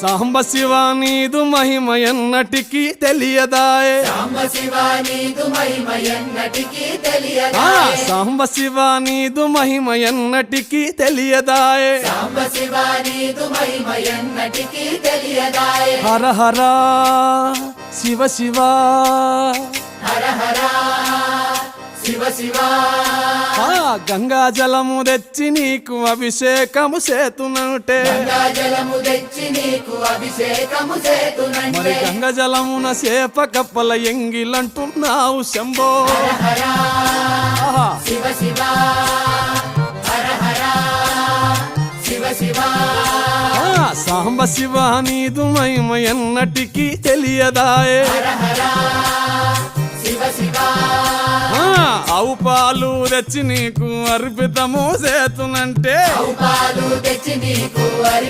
సాంబ శివ నీదు మహిమ ఎన్నటికీ తెలియదాయే. సాంబ శివ నీదు మహిమ ఎన్నటికీ తెలియదా సాంబ శివ నీదు మహిమ ఎన్నటికీ తెలియదాయే. సాంబ శివ నీదు మహిమ ఎన్నటికీ తెలియదాయే హర హర శివ శివ. హర హర శివ శివ గంగా జలము తెచ్చి నీకు అభిషేకము సేతునంటే గంగా జలము తెచ్చి నీకు అభిషేకము మరి చేతునంటే గంగ జలమున చేప కప్పల ఎంగిలంటున్నావు శంభో. ఆహా. శివ శివ హర హర శివ శివ. ఆ సాంబ శివ నీదు మహిమ ఎన్నటికీ తెలియదాయే. ఆవు పాలు తెచ్చి నీకు అర్పితము చేతునంటే. పాలు తెచ్చి నీకు